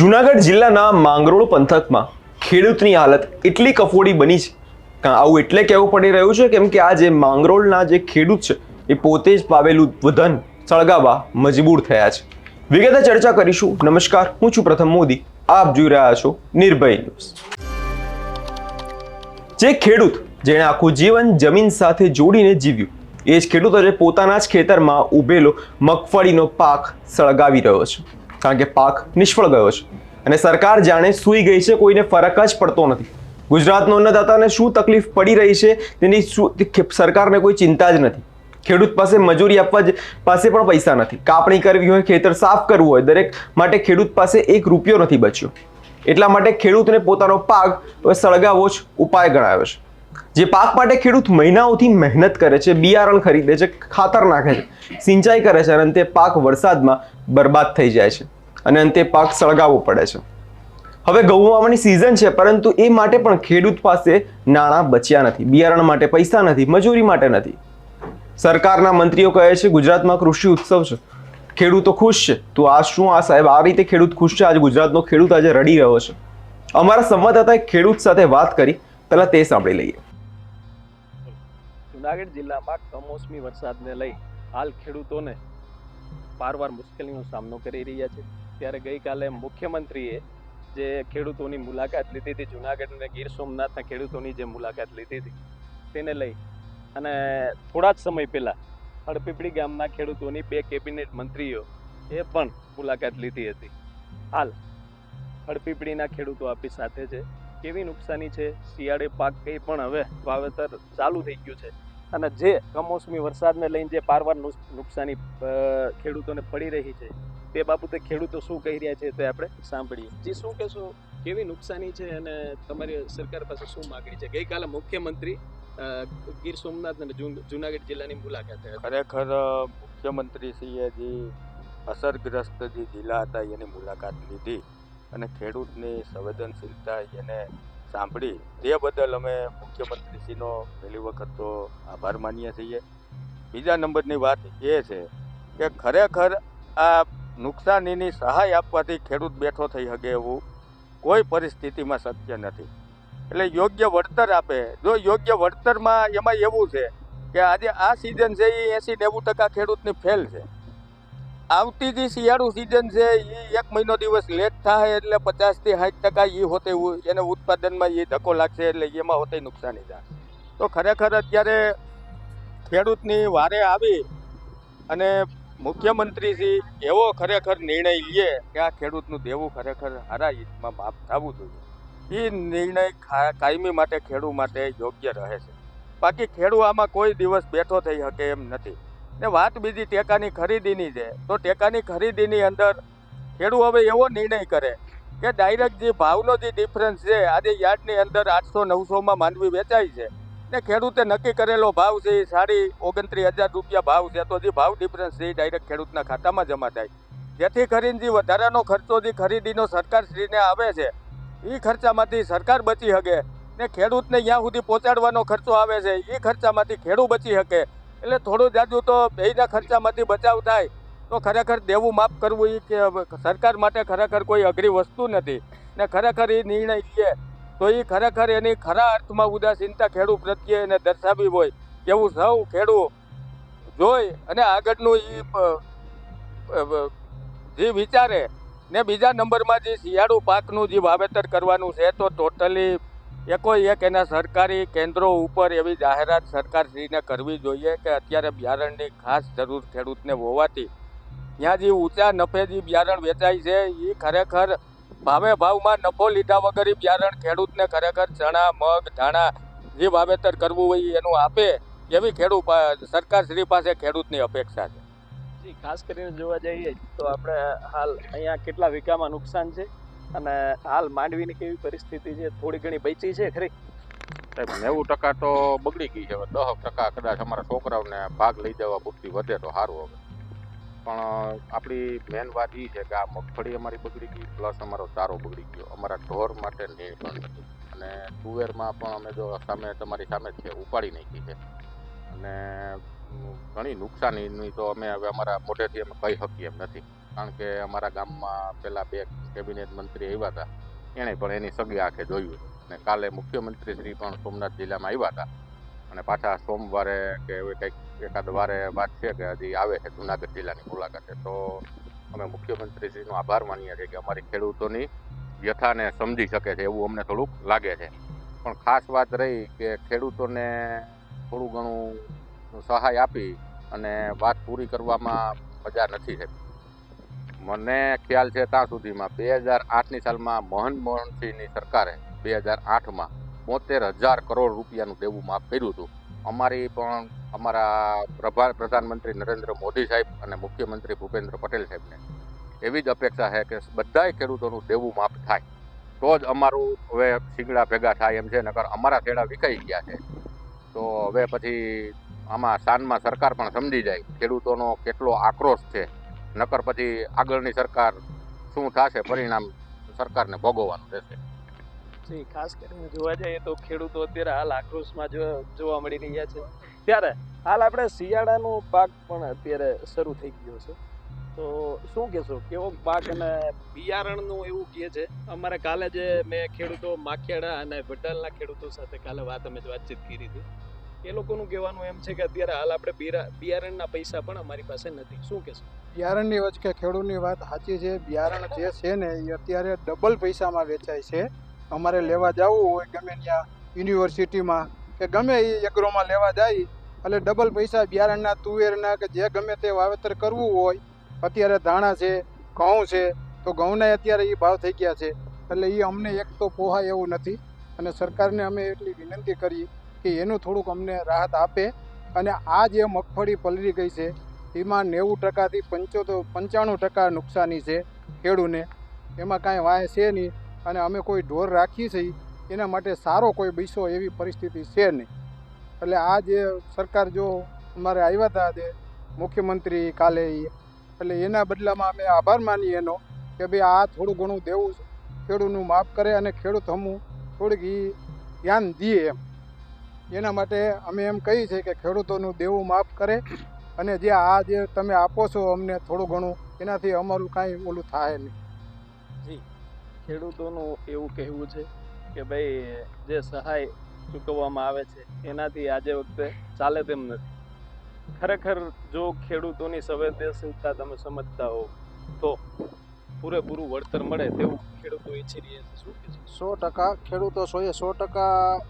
જુનાગઢ જિલ્લાના માંગરોળ પંથકમાં ખેડૂતની હાલત એટલી કફોડી બની છે આવું એટલે કહેવું પડી રહ્યું છે કેમ કે આ જે માંગરોળના જે ખેડૂત છે, એ પોતે જ પાવેલું વધન સળગાવવા મજબૂર થયા છે. વિગતે ચર્ચા કરીશું. નમસ્કાર, હું છું પ્રથમ મોદી. આપ જોઈ રહ્યા છો નિર્ભય ન્યૂઝ. જે ખેડૂત જેણે આખું જીવન જમીન સાથે જોડીને જીવ્યું, એ જ ખેડૂત આજે પોતાના જ ખેતરમાં ઉભેલો મગફળીનો પાક સળગાવી રહ્યો છે. કારણ કે પાક નિષ્ફળ ગયો છે. અને સરકાર જાણે સૂઈ ગઈ છે, કોઈને ફરક જ પડતો નથી. ગુજરાતનો અન્નદાતાને શું તકલીફ પડી રહી છે, તેની શું સરકારને કોઈ ચિંતા જ નથી. ખેડૂત પાસે મજૂરી આપવા જ પાસે પણ પૈસા નથી. કાપણી કરવી હોય, ખેતર સાફ કરવું હોય, દરેક માટે ખેડૂત પાસે એક રૂપિયો નથી બચ્યો. એટલા માટે ખેડૂતને પોતાનો પાક સળગાવવો જ ઉપાય ગણાયો છે. જે પાક માટે ખેડૂત મહિનાઓથી મહેનત કરે છે, બિયારણ ખરીદે છે, ખાતર નાખે છે, સિંચાઈ કરે છે અને અંતે પાક વરસાદમાં બરબાદ થઈ જાય છે અને અંતે પાક સળગાવવો પડે છે. હવે ઘઉં વાવવાની સિઝન છે, પરંતુ એ માટે પણ ખેડૂત પાસે નાણાં બચ્યા નથી, બિયારણ માટે પૈસા નથી, મજૂરી માટે નથી. સરકારના મંત્રીઓ કહે છે, ગુજરાતમાં કૃષિ ઉત્સવ છે, ખેડૂતો ખુશ છે. તો આ શું? આ સાહેબ, આ રીતે ખેડૂત ખુશ છે? આજે ગુજરાતનો ખેડૂત આજે રડી રહ્યો છે. અમારા સંવાદદાતાએ ખેડૂત સાથે વાત કરી. પહેલા તે સાંભળી લઈએ. જુનાગઢ જિલ્લામાં કમોસમી વરસાદને લઈ હાલ ખેડૂતોને પારવાર મુશ્કેલીનો સામનો કરી રહ્યા છે. ત્યારે ગઈકાલે મુખ્યમંત્રીએ જે ખેડૂતોની મુલાકાત લીધી હતી, જુનાગઢ અને ગીર સોમનાથના ખેડૂતોની જે મુલાકાત લીધી હતી, તેને લઈ અને થોડા જ સમય પહેલાં હળપીપળી ગામના ખેડૂતોની બે કેબિનેટ મંત્રીઓ એ પણ મુલાકાત લીધી હતી. હાલ હળપીપળીના ખેડૂતો આપી સાથે છે. કેવી નુકસાની છે? શિયાળે પાક કંઈ પણ હવે વાવેતર ચાલુ થઈ ગયું છે. અને જે કમોસમી વરસાદને લઈને જે પારવાર નુકસાની ખેડૂતોને પડી રહી છે, તે બાબતે ખેડૂતો શું કહી રહ્યા છે તે આપણે સાંભળીએ. જી, શું કહેશો? કેવી નુકસાની છે અને તમારી સરકાર પાસે શું માગણી છે? ગઈકાલે મુખ્યમંત્રી ગીર સોમનાથ અને જુનાગઢ જિલ્લાની મુલાકાત ખરેખર મુખ્યમંત્રીશ્રીએ જે અસરગ્રસ્ત જે જિલ્લા હતા એની મુલાકાત લીધી. અને ખેડૂતની સંવેદનશીલતા એને સાંભળી તે બદલ અમે મુખ્યમંત્રીશ્રીનો પહેલી વખત તો આભાર માનીએ છીએ. બીજા નંબરની વાત એ છે કે ખરેખર આ નુકસાનીની સહાય આપવાથી ખેડૂત બેઠો થઈ શકે એવું કોઈ પરિસ્થિતિમાં શક્ય નથી. એટલે યોગ્ય વળતર આપે. જો યોગ્ય વળતરમાં એમાં એવું છે કે આજે આ સિઝન છે એ એસી નેવું ટકા ખેડૂતની ફેલ છે. આવતી જે શિયાળુ સિઝન છે એ એક મહિનો દિવસ લેટ થાય એટલે પચાસથી સાઠ ટકા એ હોતે એને ઉત્પાદનમાં એ ધક્કો લાગશે એટલે એમાં હોતે નુકસાની થાય. તો ખરેખર અત્યારે ખેડૂતની વારે આવી અને મુખ્યમંત્રીશ્રી એવો ખરેખર નિર્ણય લે કે આ ખેડૂતનું દેવું ખરેખર હારા હિતમાં માફ થવું જોઈએ. એ નિર્ણય કાયમી માટે ખેડૂત માટે યોગ્ય રહે છે. બાકી ખેડૂત આમાં કોઈ દિવસ બેઠો થઈ શકે એમ નથી. ને વાત બીજી ટેકાની ખરીદીની છે. તો ટેકાની ખરીદીની અંદર ખેડૂત હવે એવો નિર્ણય કરે કે ડાયરેક્ટ જે ભાવનો જે ડિફરન્સ છે, આજે યાર્ડની અંદર આઠસો નવસોમાં માંડવી વેચાય છે. ને ખેડૂતે નક્કી કરેલો ભાવ છે એ સાડી ઓગણત્રીસ હજાર રૂપિયા ભાવ છે, તો જે ભાવ ડિફરન્સ છે એ ડાયરેક્ટ ખેડૂતના ખાતામાં જમા થાય. જેથી કરીને જે વધારાનો ખર્ચો જે ખરીદીનો સરકારશ્રીને આવે છે એ ખર્ચામાંથી સરકાર બચી શકે ને ખેડૂતને ત્યાં સુધી પહોંચાડવાનો ખર્ચો આવે છે એ ખર્ચામાંથી ખેડૂત બચી શકે. એટલે થોડું જાજુ તો બેયના ખર્ચામાંથી બચાવ થાય, તો ખરેખર દેવું માફ કરવું એ કે સરકાર માટે ખરેખર કોઈ અઘરી વસ્તુ નથી. ને ખરેખર એ નિર્ણય લે, તો એ ખરેખર એની ખરા અર્થમાં ઉદાસીનતા ખેડૂત પ્રત્યે એને દર્શાવી હોય, એવું સૌ ખેડૂત જોઈ અને આગળનું એ જે વિચારે ને બીજા નંબરમાં જે શિયાળુ પાકનું જે વાવેતર કરવાનું છે, તો ટોટલી એકો એક એના સરકારી કેન્દ્રો ઉપર એવી જાહેરાત સરકારશ્રીને કરવી જોઈએ કે અત્યારે બિયારણની ખાસ જરૂર ખેડૂતને હોવાથી ત્યાં જે ઊંચા નફે જે બિયારણ વેચાય છે એ ખરેખર ભાવે ભાવમાં નફો લીધા વગર બિયારણ ખેડૂતને ખરેખર ચણા, મગ, ધાણા જે વાવેતર કરવું હોય એનું આપે એવી ખેડૂત સરકારશ્રી પાસે ખેડૂતની અપેક્ષા છે. ખાસ કરીને જોવા જઈએ તો આપણે હાલ અહીંયા કેટલા વીઘામાં નુકસાન છે? અને હાલ માંડવીની કેવી પરિસ્થિતિ છે? થોડી ઘણી બચી છે ખરી? નેવું ટકા તો બગડી ગઈ છે. હવે દસ ટકા કદાચ અમારા છોકરાઓને ભાગ લઈ જવા પૂરતી વધે તો સારું હવે. પણ આપણી મેન વાત એ છે કે આ મગફળી અમારી બગડી ગઈ પ્લસ અમારો ચારો બગડી ગયો. અમારા ઢોર માટે નિર્ણય નથી. અને તુવેરમાં પણ અમે જો સામે, તમારી સામે છે, ઉપાડી નાખી છે. અને ઘણી નુકસાનીની તો અમે હવે અમારા મોઢેથી અમે કહી શકીએ એમ નથી. કારણ કે અમારા ગામમાં પહેલાં બે કેબિનેટ મંત્રી આવ્યા હતા. એણે પણ એની સગી આંખે જોયું. અને કાલે મુખ્યમંત્રી શ્રી પણ સોમનાથ જિલ્લામાં આવ્યા હતા. અને પાછા સોમવારે કે એવી કંઈક એકાદ વારે વાત છે કે હજી આવે છે જુનાગઢ જિલ્લાની મુલાકાતે તો અમે મુખ્યમંત્રી શ્રીનો આભાર માનીએ છીએ કે અમારી ખેડૂતોની વ્યથાને સમજી શકે છે, એવું અમને થોડુંક લાગે છે. પણ ખાસ વાત રહી કે ખેડૂતોને થોડું ઘણું સહાય આપી અને વાત પૂરી કરવામાં મજા નથી થતી. મને ખ્યાલ છે ત્યાં સુધીમાં બે હજાર આઠની સાલમાં મોહન સિંહની સરકારે બે હજાર આઠમાં બોતેર હજાર કરોડ રૂપિયાનું દેવું માફ કર્યું હતું. અમારી પણ અમારા પ્રભા, પ્રધાનમંત્રી નરેન્દ્ર મોદી સાહેબ અને મુખ્યમંત્રી ભૂપેન્દ્ર પટેલ સાહેબને એવી જ અપેક્ષા છે કે બધાય ખેડૂતોનું દેવું માફ થાય. તો જ અમારું હવે શીંગડા ભેગા થાય એમ છે, નકર અમારા શેડા વિખાઈ ગયા છે. તો હવે પછી આમાં શાનમાં સરકાર પણ સમજી જાય ખેડૂતોનો કેટલો આક્રોશ છે. નકર પછી આગળની સરકાર શું થશે, પરિણામ સરકારને ભોગવવાનું રહેશે. જી, ખાસ કરીને જોવા જઈએ તો ખેડૂતો અત્યારે હાલ આક્રોશમાં જોવા મળી રહ્યા છે. ત્યારે હાલ આપણે શિયાળાનો પાક પણ અત્યારે શરૂ થઈ ગયો છે. તો શું કહેશો, કેવો પાક અને બિયારણનું એવું કહે છે? અમારે કાલે જે મેં ખેડૂતો માખેડા અને વડાલના ખેડૂતો સાથે કાલે વાત અમે વાતચીત કરી હતી. એ લોકોનું કહેવાનું એમ છે કે અત્યારે હાલ આપણે બિયારણના પૈસા પણ અમારી પાસે નથી. શું કહેશો? બિયારણની વચ્ચે ખેડૂતની વાત સાચી છે, બિયારણ જે છે ને એ અત્યારે ડબલ પૈસામાં વેચાય છે. અમારે લેવા જવું હોય ગમે ત્યાં યુનિવર્સિટીમાં કે ગમે એ એગ્રોમાં લેવા જાય, એટલે ડબલ પૈસા બિયારણના, તુવેરના કે જે ગમે તે વાવેતર કરવું હોય, અત્યારે ધાણા છે, ઘઉં છે, તો ઘઉંના અત્યારે એ ભાવ થઈ ગયા છે. એટલે એ અમને એક તો પોહાય એવું નથી. અને સરકારને અમે એટલી વિનંતી કરી કે એનું થોડુંક અમને રાહત આપે. અને આ જે મગફળી પલળી ગઈ છે, એમાં નેવું ટકાથી પંચોતેર, પંચાણું ટકા નુકસાની છે ખેડૂને. એમાં કાંઈ વાય છે નહીં અને અમે કોઈ ઢોર રાખી છીએ એના માટે સારો કોઈ બેસો એવી પરિસ્થિતિ છે નહીં. એટલે આ જે સરકાર જો અમારે આવ્યા હતા તે મુખ્યમંત્રી કાલે એટલે એના બદલામાં અમે આભાર માનીએ એનો કે ભાઈ આ થોડું ઘણું દેવું ખેડૂતનું માફ કરે અને ખેડૂત હમું થોડીક એ ધ્યાન દઈએ એમ. એના માટે અમે એમ કહીએ છીએ કે ખેડૂતોનું દેવું માફ કરે અને જે આ જે તમે આપો છો અમને થોડું ઘણું એનાથી અમારું કાંઈ ઓલું થાય નહીં. જી. ખેડૂતોનું એવું કહેવું છે કે ભાઈ જે સહાય ચૂકવવામાં આવે છે એનાથી આજે વખતે ચાલે તેમ નથી. ખરેખર જો ખેડૂતોની સંવેદનશીલતા તમે સમજતા હો તો પૂરેપૂરું વળતર મળે તેવું ખેડૂતો ઈચ્છી રહ્યા છે. શું કે સો ટકા ખેડૂતો સોએ સો ટકા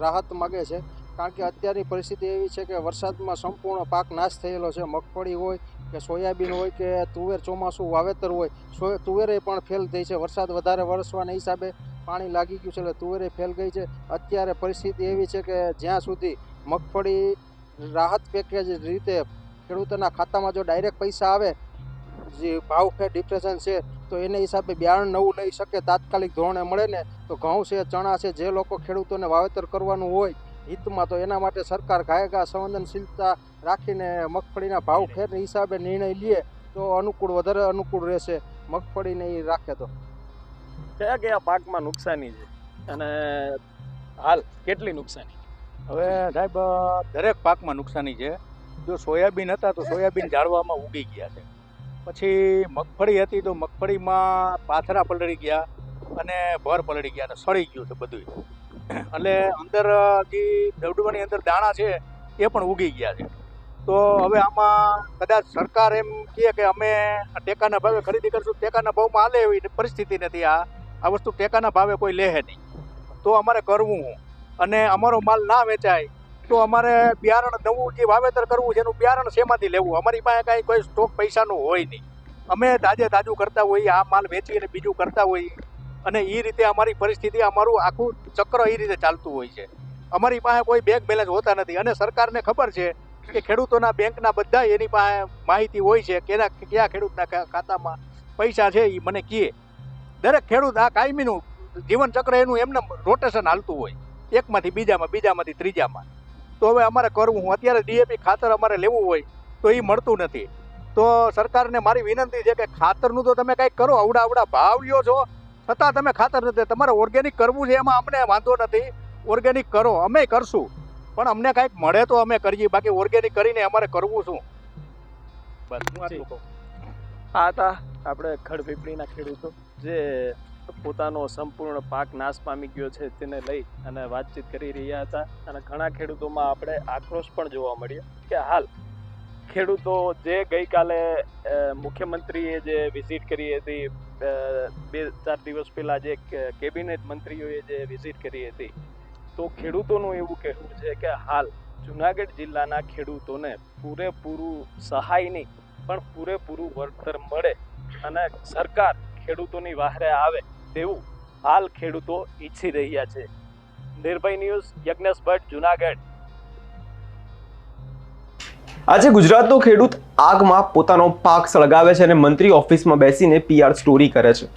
રાહત માગે છે. કારણ કે અત્યારની પરિસ્થિતિ એવી છે કે વરસાદમાં સંપૂર્ણ પાક નાશ થયેલો છે. મગફળી હોય કે સોયાબીન હોય કે તુવેર ચોમાસું વાવેતર હોય તુવેરે પણ ફેલ થઈ છે. વરસાદ વધારે વરસવાના હિસાબે પાણી લાગી ગયું છે એટલે તુવેરે ફેલ ગઈ છે. અત્યારે પરિસ્થિતિ એવી છે કે જ્યાં સુધી મગફળી રાહત પેકેજ રીતે ખેડૂતોના ખાતામાં જો ડાયરેક્ટ પૈસા આવે, જે ભાવ ફેર ડિપ્રેશન છે તો એને હિસાબે બિયારણ નવું લઈ શકે તાત્કાલિક ધોરણે મળે ને તો ઘઉં છે ચણા છે જે લોકો ખેડૂતોને વાવેતર કરવાનું હોય હિતમાં તો એના માટે સરકાર ઘાયગા સંવેદનશીલતા રાખીને મગફળીના ભાવ ફેર હિસાબે નિર્ણય લે તો અનુકૂળ વધારે અનુકૂળ રહેશે. મગફળીને એ રાખે તો. કયા કયા પાકમાં નુકસાની છે? અને હાલ કેટલી નુકસાની? હવે સાહેબ દરેક પાકમાં નુકસાની છે. જો સોયાબીન હતા તો સોયાબીન ઝાડવામાં ઉગી ગયા છે. પછી મગફળી હતી તો મગફળીમાં પાથરા પલળી ગયા અને ભર પલળી ગયા અને સળી ગયું છે બધું એટલે અંદર જે દવડવાની અંદર દાણા છે, એ પણ ઉગી ગયા છે. તો હવે આમાં કદાચ સરકાર એમ કહે કે અમે ટેકાના ભાવે ખરીદી કરશું. ટેકાના ભાવમાં હાલે એવી પરિસ્થિતિ નથી આ. આ વસ્તુ ટેકાના ભાવે કોઈ લે નહીં. તો અમારે કરવું. અને અમારો માલ ના વેચાય તો અમારે બિયારણ નવું જે વાવેતર કરવું છે, એનું બિયારણ શેમાંથી લેવું? અમારી પાસે કાંઈ કોઈ સ્ટોક પૈસાનું હોય નહીં. અમે તાજે તાજું કરતા હોઈએ, આ માલ વેચી અને બીજું કરતા હોઈએ. અને એ રીતે અમારી પરિસ્થિતિ, અમારું આખું ચક્ર એ રીતે ચાલતું હોય છે. અમારી પાસે કોઈ બેંક બેલેન્સ હોતા નથી. અને સરકારને ખબર છે કે ખેડૂતોના બેંકના બધા એની પાસે માહિતી હોય છે કે એના કયા ખેડૂતના ખાતામાં પૈસા છે એ મને કહે. દરેક ખેડૂત આ કાયમીનું જીવન ચક્ર એનું એમને રોટેશન હાલતું હોય. એકમાંથી બીજામાં, બીજામાંથી ત્રીજામાં. તો હવે અમારે કરવું. હું અત્યારે ડીએપી ખાતર અમારે લેવું હોય તો એ મળતું નથી. તો સરકારને મારી વિનંતી છે કે ખાતરનું તો તમે કંઈક કરો. આવડા અવડા ભાવ લ્યો છો. છતાં તમે ખાતર નથી. તમારે ઓર્ગેનિક કરવું છે એમાં અમને વાંધો નથી. ઓર્ગેનિક કરો. અમે કરશું. પણ અમને કાંઈક મળે તો અમે કરીએ. બાકી ઓર્ગેનિક કરીને અમારે કરવું શું? બસ હું આ હતા આપણે ખડપીપળીના ખેડૂતો. જે પોતાનો સંપૂર્ણ પાક નાશ પામી ગયો છે તેને લઈ અને વાતચીત કરી રહ્યા હતા. અને ઘણા ખેડૂતોમાં આપણે આક્રોશ પણ જોવા મળ્યો કે હાલ ખેડૂતો જે ગઈકાલે મુખ્યમંત્રીએ જે વિઝિટ કરી હતી બે ચાર દિવસ પહેલાં જે કેબિનેટ મંત્રીઓએ જે વિઝિટ કરી હતી, તો ખેડૂતોનું એવું કહેવું છે કે હાલ જુનાગઢ જિલ્લાના ખેડૂતોને પૂરેપૂરું સહાય નહીં, પણ પૂરેપૂરું વળતર મળે અને સરકાર ખેડૂતોની વાહરે આવે તેવું હાલ ખેડૂતો ઈચ્છી રહ્યા છે. નિર્ભય ન્યૂઝ યજ્ઞેશ ભટ્ટ જુનાગઢ. આજે ગુજરાતનો ખેડૂત આગમાં પોતાનો પાક સળગાવે છે અને મંત્રી ઓફિસમાં બેસીને પીઆર સ્ટોરી કરે છે.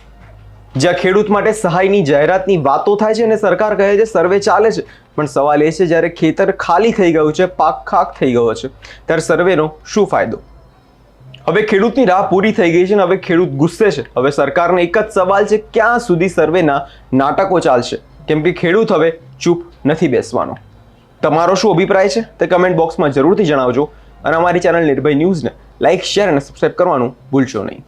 જ્યાં ખેડૂત માટે સહાયની જાહેરાતની વાતો થાય છે અને સરકાર કહે છે, સર્વે ચાલે છે. પણ સવાલ એ છે, જ્યારે ખેતર ખાલી થઈ ગયું છે, પાક ખાક થઈ ગયો છે, ત્યારે સર્વેનો શું ફાયદો? હવે ખેડૂતની રાહ પૂરી થઈ ગઈ છે અને હવે ખેડૂત ગુસ્સે છે. હવે સરકારને એક જ સવાલ છે, ક્યાં સુધી સર્વેના નાટકો ચાલશે? કેમ કે ખેડૂત હવે ચૂપ નથી બેસવાનો. તમારો શું અભિપ્રાય છે? તે કમેન્ટ બોક્સમાં જરૂરથી જણાવજો અને અમારી ચેનલ નિર્ભય ન્યૂઝને લાઇક શેર અને સબસ્ક્રાઇબ કરવાનું ભૂલશો નહીં.